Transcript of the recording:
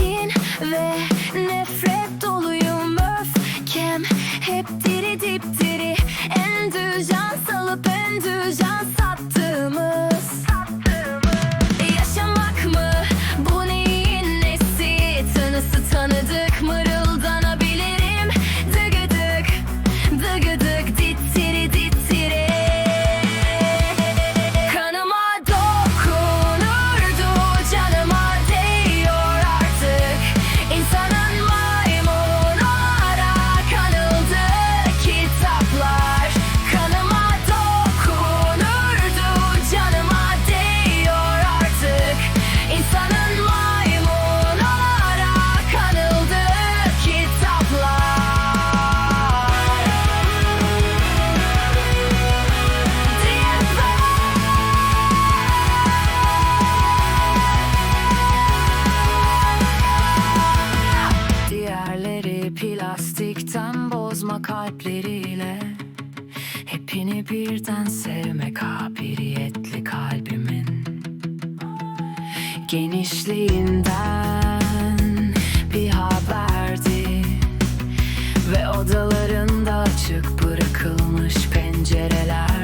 In there. bozma kalpleriyle. Hepini birden sevme kabiliyetli kalbimin. Genişliğinden bir haberdi. Ve odalarında açık bırakılmış pencereler.